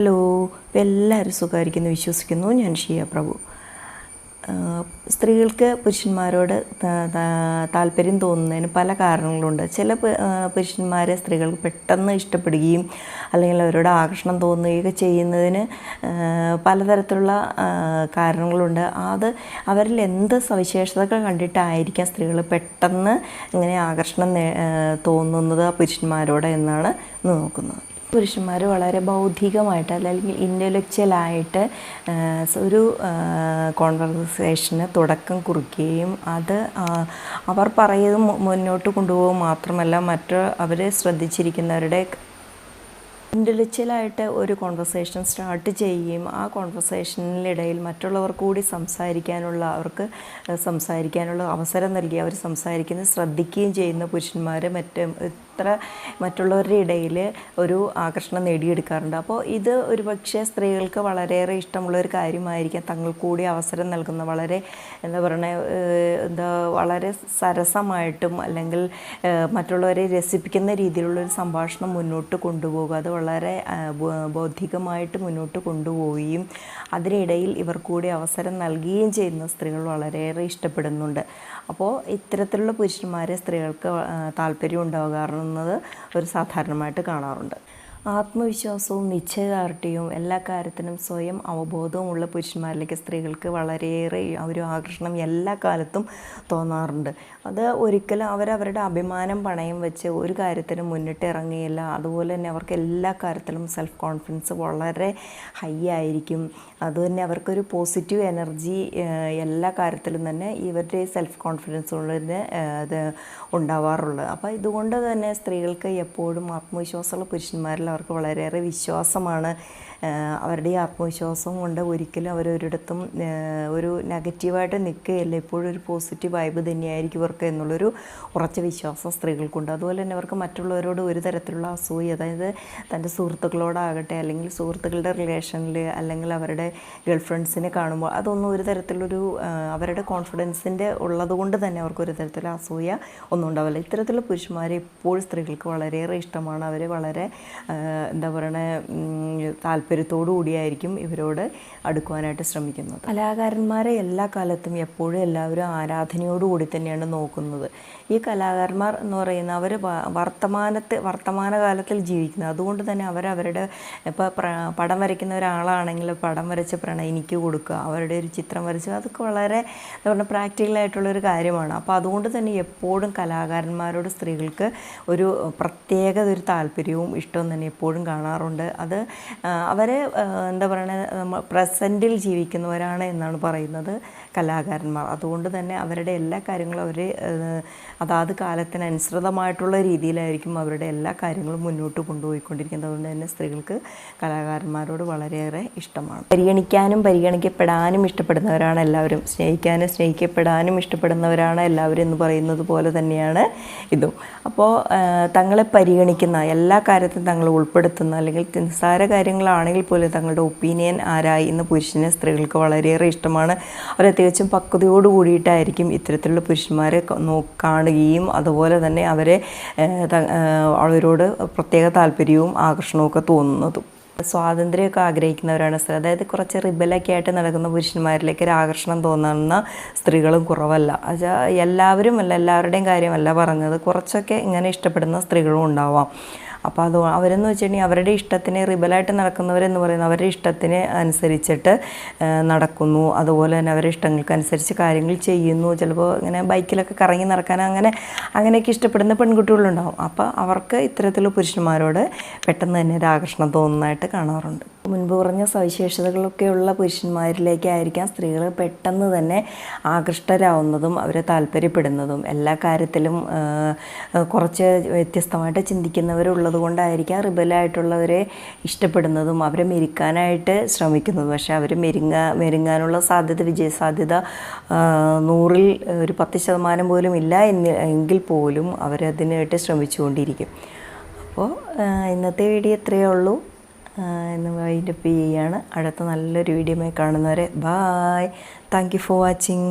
Hello എല്ലാവരും സുഖമായിരിക്കുന്നു വിശ്വസിക്കുന്നു. ഞാൻ ഷിയ പ്രഭു. സ്ത്രീകൾക്ക് പുരുഷന്മാരോട് താല്പര്യം തോന്നുന്നതിന് പല കാരണങ്ങളുണ്ട്. ചില പുരുഷന്മാരെ സ്ത്രീകൾക്ക് പെട്ടെന്ന് ഇഷ്ടപ്പെടുകയും അല്ലെങ്കിൽ അവരോട് ആകർഷണം തോന്നുകയൊക്കെ ചെയ്യുന്നതിന് പലതരത്തിലുള്ള കാരണങ്ങളുണ്ട്. അത് അവരിൽ എന്ത് സവിശേഷതകൾ കണ്ടിട്ടായിരിക്കാം സ്ത്രീകൾ പെട്ടെന്ന് ഇങ്ങനെ ആകർഷണം തോന്നുന്നത് പുരുഷന്മാരോട് എന്നാണ് നോക്കുന്നത്. പുരുഷന്മാർ വളരെ ബൗദ്ധികമായിട്ട് അല്ലെങ്കിൽ ഇന്റലക്ച്വലായിട്ട് ഒരു കോൺവെർസേഷന് തുടക്കം കുറിക്കുകയും അത് അവർ പറയുന്നത് മുന്നോട്ട് കൊണ്ടുപോകുക മാത്രമല്ല മറ്റ് അവരെ ശ്രദ്ധിച്ചിരിക്കുന്നവരുടെ ഇന്റലക്ച്വലായിട്ട് ഒരു കോൺവെർസേഷൻ സ്റ്റാർട്ട് ചെയ്യുകയും ആ കോൺവെർസേഷനിലിടയിൽ മറ്റുള്ളവർ കൂടി സംസാരിക്കാനുള്ള അവർക്ക് സംസാരിക്കാനുള്ള അവസരം നൽകി അവർ സംസാരിക്കുന്നത് ശ്രദ്ധിക്കുകയും ചെയ്യുന്ന പുരുഷന്മാർ മറ്റ് ഇത്ര മറ്റുള്ളവരുടെ ഇടയിൽ ഒരു ആകർഷണം നേടിയെടുക്കാറുണ്ട്. അപ്പോൾ ഇത് ഒരു പക്ഷേ സ്ത്രീകൾക്ക് വളരെയേറെ ഇഷ്ടമുള്ള ഒരു കാര്യമായിരിക്കാം. തങ്ങൾ കൂടി അവസരം നൽകുന്ന വളരെ എന്താ പറയുക എന്താ വളരെ സരസമായിട്ടും അല്ലെങ്കിൽ മറ്റുള്ളവരെ രസിപ്പിക്കുന്ന രീതിയിലുള്ള ഒരു സംഭാഷണം മുന്നോട്ട് കൊണ്ടുപോകുക. അത് വളരെ ബൗദ്ധികമായിട്ട് മുന്നോട്ട് കൊണ്ടുപോവുകയും അതിനിടയിൽ ഇവർ കൂടി അവസരം നൽകുകയും ചെയ്യുന്ന സ്ത്രീകൾ വളരെയേറെ ഇഷ്ടപ്പെടുന്നുണ്ട്. അപ്പോൾ ഇത്തരത്തിലുള്ള പുരുഷന്മാരെ സ്ത്രീകൾക്ക് താല്പര്യം ഉണ്ടാകാറുന്നത് ഒരു സാധാരണമായിട്ട് കാണാറുണ്ട്. ആത്മവിശ്വാസവും നിശ്ചയദാർഢ്യവും എല്ലാ കാര്യത്തിനും സ്വയം അവബോധവും ഉള്ള പുരുഷന്മാരിലേക്ക് സ്ത്രീകൾക്ക് വളരെയേറെ ഒരു ആകർഷണം എല്ലാ കാലത്തും തോന്നാറുണ്ട്. അത് ഒരിക്കലും അവരവരുടെ അഭിമാനം പണയം വെച്ച് ഒരു കാര്യത്തിനും മുന്നിട്ട് ഇറങ്ങിയില്ല അതുപോലെ തന്നെ അവർക്ക് എല്ലാ കാര്യത്തിലും സെൽഫ് കോൺഫിഡൻസ് വളരെ ഹൈ ആയിരിക്കും. അതുതന്നെ അവർക്കൊരു പോസിറ്റീവ് എനർജി എല്ലാ കാര്യത്തിലും തന്നെ ഇവരുടെ സെൽഫ് കോൺഫിഡൻസ് ഉള്ളതിന് ഉണ്ടാവാറുള്ളത്. അപ്പോൾ ഇതുകൊണ്ട് തന്നെ സ്ത്രീകൾക്ക് എപ്പോഴും ആത്മവിശ്വാസമുള്ള പുരുഷന്മാരിൽ അവർക്ക് വളരെയേറെ വിശ്വാസമാണ്. അവരുടെ ഈ ആത്മവിശ്വാസം കൊണ്ട് ഒരിക്കലും അവരൊരിടത്തും ഒരു നെഗറ്റീവായിട്ട് നിൽക്കുകയല്ല. എപ്പോഴും ഒരു പോസിറ്റീവ് വൈബ് തന്നെയായിരിക്കും ഇവർക്ക് എന്നുള്ളൊരു ഉറച്ച വിശ്വാസം സ്ത്രീകൾക്കുണ്ട്. അതുപോലെ തന്നെ അവർക്ക് മറ്റുള്ളവരോട് ഒരു തരത്തിലുള്ള അസൂയ അതായത് തന്റെ സുഹൃത്തുക്കളോടാകട്ടെ അല്ലെങ്കിൽ സുഹൃത്തുക്കളുടെ റിലേഷനിൽ അല്ലെങ്കിൽ അവരുടെ ഗേൾ ഫ്രണ്ട്സിനെ കാണുമ്പോൾ അതൊന്നും ഒരു തരത്തിലൊരു അവരുടെ കോൺഫിഡൻസിന്റെ ഉള്ളതുകൊണ്ട് തന്നെ അവർക്ക് ഒരു തരത്തിലുള്ള അസൂയ ഒന്നും ഉണ്ടാവില്ല. ഇത്തരത്തിലുള്ള പുരുഷന്മാരെ എപ്പോഴും സ്ത്രീകൾക്ക് വളരെയേറെ ഇഷ്ടമാണ്. അവർ വളരെ എന്താ പറയണേ താല്പര്യത്തോടു കൂടിയായിരിക്കും ഇവരോട് അടുക്കുവാനായിട്ട് ശ്രമിക്കുന്നത്. കലാകാരന്മാരെ എല്ലാ കാലത്തും എപ്പോഴും എല്ലാവരും ആരാധനയോടുകൂടി തന്നെയാണ് നോക്കുന്നത്. ഈ കലാകാരന്മാർ എന്ന് പറയുന്ന അവർ വർത്തമാനത്തെ വർത്തമാനകാലത്തിൽ ജീവിക്കുന്നത്. അതുകൊണ്ട് തന്നെ അവരവരുടെ ഇപ്പോൾ പടം വരയ്ക്കുന്ന ഒരാളാണെങ്കിൽ പടം വരച്ച് പ്രണയിനിക്ക് കൊടുക്കുക അവരുടെ ഒരു ചിത്രം വരച്ച് അതൊക്കെ വളരെ എന്താ പറയുക പ്രാക്ടിക്കലായിട്ടുള്ളൊരു കാര്യമാണ്. അപ്പോൾ അതുകൊണ്ട് തന്നെ എപ്പോഴും കലാകാരന്മാരോട് സ്ത്രീകൾക്ക് ഒരു പ്രത്യേകത ഒരു താല്പര്യവും ഇഷ്ടവും തന്നെ എപ്പോഴും കാണാറുണ്ട്. അത് അവരെ എന്താ പറയുക പ്രസന്റിൽ ജീവിക്കുന്നവരാണ് എന്നാണ് പറയുന്നത് കലാകാരന്മാർ. അതുകൊണ്ട് തന്നെ അവരുടെ എല്ലാ കാര്യങ്ങളും അവർ അതാത് കാലത്തിനനുസൃതമായിട്ടുള്ള രീതിയിലായിരിക്കും അവരുടെ എല്ലാ കാര്യങ്ങളും മുന്നോട്ട് കൊണ്ടുപോയിക്കൊണ്ടിരിക്കുന്നത്. അതുകൊണ്ട് തന്നെ സ്ത്രീകൾക്ക് കലാകാരന്മാരോട് വളരെയേറെ ഇഷ്ടമാണ്. പരിഗണിക്കാനും പരിഗണിക്കപ്പെടാനും ഇഷ്ടപ്പെടുന്നവരാണ് എല്ലാവരും. സ്നേഹിക്കാനും സ്നേഹിക്കപ്പെടാനും ഇഷ്ടപ്പെടുന്നവരാണ് എല്ലാവരും എന്ന് പറയുന്നത് പോലെ തന്നെയാണ് ഇതും. അപ്പോൾ തങ്ങളെ പരിഗണിക്കുന്ന എല്ലാ കാര്യത്തിലും തങ്ങൾ ഉൾപ്പെടുത്തുന്ന അല്ലെങ്കിൽ നിസ്സാര കാര്യങ്ങളാണെങ്കിൽ പോലും തങ്ങളുടെ ഒപ്പീനിയൻ ആരായി എന്ന പുരുഷനെ സ്ത്രീകൾക്ക് വളരെയേറെ ഇഷ്ടമാണ്. അവർ തികച്ചും പക്വതയോട് കൂടിയിട്ടായിരിക്കും ഇത്തരത്തിലുള്ള പുരുഷന്മാരെ കാണുകയും അതുപോലെ തന്നെ അവരെ അവരോട് പ്രത്യേക താല്പര്യവും ആകർഷണവും ഒക്കെ തോന്നുന്നതും. സ്വാതന്ത്ര്യമൊക്കെ ആഗ്രഹിക്കുന്നവരാണ് സ്ത്രീ. അതായത് കുറച്ച് റിബലൊക്കെ ആയിട്ട് നടക്കുന്ന പുരുഷന്മാരിലേക്ക് ഒരു ആകർഷണം തോന്നുന്ന സ്ത്രീകളും കുറവല്ല. എല്ലാവരും അല്ല എല്ലാവരുടെയും കാര്യമല്ല പറഞ്ഞത്. കുറച്ചൊക്കെ ഇങ്ങനെ ഇഷ്ടപ്പെടുന്ന സ്ത്രീകളും ഉണ്ടാവാം. അപ്പോൾ അത് അവരെന്ന് വെച്ചിട്ടുണ്ടെങ്കിൽ അവരുടെ ഇഷ്ടത്തിന് റിബലായിട്ട് നടക്കുന്നവരെന്ന് പറയുന്നത് അവരുടെ ഇഷ്ടത്തിന് അനുസരിച്ചിട്ട് നടക്കുന്നു. അതുപോലെ തന്നെ അവരുടെ ഇഷ്ടങ്ങൾക്കനുസരിച്ച് കാര്യങ്ങൾ ചെയ്യുന്നു. ചിലപ്പോൾ ഇങ്ങനെ ബൈക്കിലൊക്കെ കറങ്ങി നടക്കാൻ അങ്ങനെ അങ്ങനെയൊക്കെ ഇഷ്ടപ്പെടുന്ന പെൺകുട്ടികളുണ്ടാവും. അപ്പോൾ അവർക്ക് ഇത്തരത്തിലുള്ള പുരുഷന്മാരോട് പെട്ടെന്ന് തന്നെ ഒരു ആകർഷണം തോന്നുന്നതായിട്ട് കാണാറുണ്ട്. മുൻപ് പറഞ്ഞ സവിശേഷതകളൊക്കെയുള്ള പുരുഷന്മാരിലേക്കായിരിക്കാം സ്ത്രീകൾ പെട്ടെന്ന് തന്നെ ആകൃഷ്ടരാവുന്നതും അവരെ താല്പര്യപ്പെടുന്നതും എല്ലാ കാര്യത്തിലും കുറച്ച് വ്യത്യസ്തമായിട്ട് ചിന്തിക്കുന്നവരുള്ളത് കൊണ്ടായിരിക്കാം റിബലായിട്ടുള്ളവരെ ഇഷ്ടപ്പെടുന്നതും അവരെ മെരുക്കാനായിട്ട് ശ്രമിക്കുന്നതും. പക്ഷേ അവർ മെരുങ്ങ മെരുങ്ങാനുള്ള സാധ്യത വിജയസാധ്യത നൂറിൽ ഒരു പത്ത് ശതമാനം പോലും ഇല്ല എന്ന് എങ്കിൽ പോലും അവരതിനായിട്ട് ശ്രമിച്ചുകൊണ്ടിരിക്കും. അപ്പോൾ ഇന്നത്തെ വീഡിയോ ഇത്രയേ ഉള്ളൂ. എന്ന് വൈൻഡപ്പ് ചെയ്യുകയാണ് അടുത്ത നല്ലൊരു വീഡിയോമായി കാണുന്നവരെ bye thank you for watching